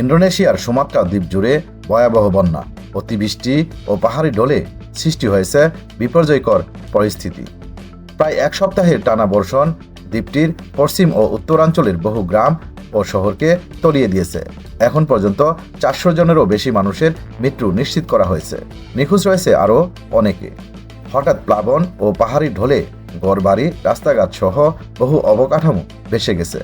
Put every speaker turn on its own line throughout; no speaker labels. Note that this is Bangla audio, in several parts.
ইন্দোনেশিয়ার সুমাত্রা দ্বীপ জুড়ে ভয়াবহ বন্যা, অতিবৃষ্টি ও পাহাড়ি ঢলে সৃষ্টি হয়েছে বিপর্যয়কর পরিস্থিতি। প্রায় এক সপ্তাহের টানা বর্ষণ দ্বীপটির পশ্চিম ও উত্তরাঞ্চলের বহু গ্রাম ও শহরকে তলিয়ে দিয়েছে। এখন পর্যন্ত চারশো জনেরও বেশি মানুষের মৃত্যু নিশ্চিত করা হয়েছে। নিখোঁজ রয়েছে আরও অনেকে। হঠাৎ প্লাবন ও পাহাড়ি ঢলে ঘরবাড়ি, রাস্তাঘাট সহ বহু অবকাঠামো ভেসে গেছে।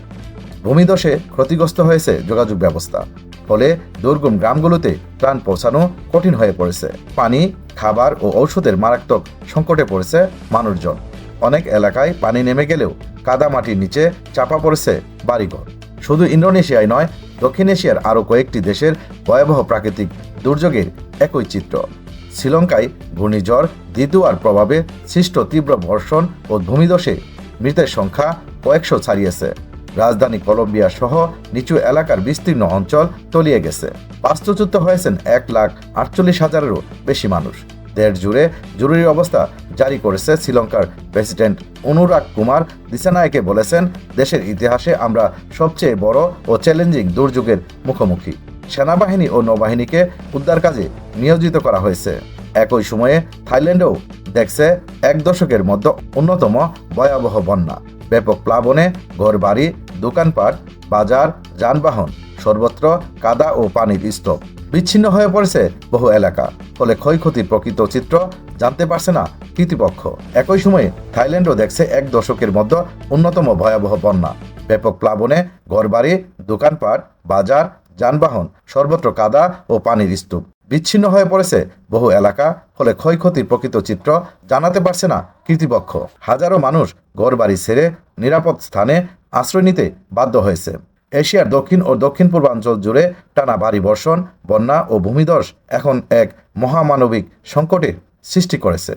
ভূমিধসে ক্ষতিগ্রস্ত হয়েছে যোগাযোগ ব্যবস্থা। ফলে দুর্গম গ্রামগুলোতে প্রাণ পৌঁছানো কঠিন হয়ে পড়েছে। পানি, খাবার ও ঔষধের মারাত্মক সংকটে পড়েছে মানুষজন। অনেক এলাকায় পানি নেমে গেলেও কাদামাটির নিচে চাপা পড়েছে বাড়িঘর। শুধু ইন্দোনেশিয়ায় নয়, দক্ষিণ এশিয়ার আরও কয়েকটি দেশের ভয়াবহ প্রাকৃতিক দুর্যোগের একই চিত্র। শ্রীলঙ্কায় ঘূর্ণিঝড়, দ্বিতীয়ার প্রভাবে সৃষ্ট তীব্র বর্ষণ ও ভূমিধসে মৃতের সংখ্যা কয়েকশো ছাড়িয়েছে। রাজধানী কলম্বিয়া সহ নিচু এলাকার বিস্তীর্ণ অঞ্চল তলিয়ে গেছে। বাস্তুচ্যুত হয়েছেন এক লাখ আটচল্লিশ হাজারেরও বেশি মানুষ। দেশ জুড়ে জরুরি অবস্থা জারি করেছে শ্রীলঙ্কার প্রেসিডেন্ট অনুরাগ কুমার। দিসানায়কে বলেছেন, দেশের ইতিহাসে আমরা সবচেয়ে বড় ও চ্যালেঞ্জিং দুর্যোগের মুখোমুখি। সেনাবাহিনী ও নৌবাহিনীকে উদ্ধার কাজে নিয়োজিত করা হয়েছে। একই সময়ে থাইল্যান্ডেও দেখছে এক দশকের মধ্যে অন্যতম ভয়াবহ বন্যা। ব্যাপক প্লাবনে ঘরবাড়ি, দোকানপাট, বাজার, যানবাহন, সর্বত্র কাদা ও পানির স্তূপ বিচ্ছিন্ন হয়ে পড়েছে বহু এলাকা। ফলে ক্ষয়ক্ষতির প্রকৃত চিত্র জানতে পারছে না কর্তৃপক্ষ একই সময়ে থাইল্যান্ডও দেখছে এক দশকের মধ্যে অন্যতম ভয়াবহ বন্যা। ব্যাপক প্লাবনে ঘরবাড়ি, দোকানপাট, বাজার, যানবাহন, সর্বত্র কাদা ও পানির স্তূপ বিচ্ছিন্ন হয়ে পড়েছে। বহু এলাকা ফলে ক্ষয়ক্ষতির প্রকৃত চিত্র জানাতে পারছে না কৃতিপক্ষ। হাজারো মানুষ ঘরবাড়ি ছেড়ে নিরাপদ স্থানে আশ্রয় নিতে বাধ্য হয়েছে। এশিয়ার দক্ষিণ ও দক্ষিণ পূর্বাঞ্চল জুড়ে টানা ভারী বর্ষণ, বন্যা ও ভূমিধস এখন এক মহামানবিক সংকটের সৃষ্টি করেছে।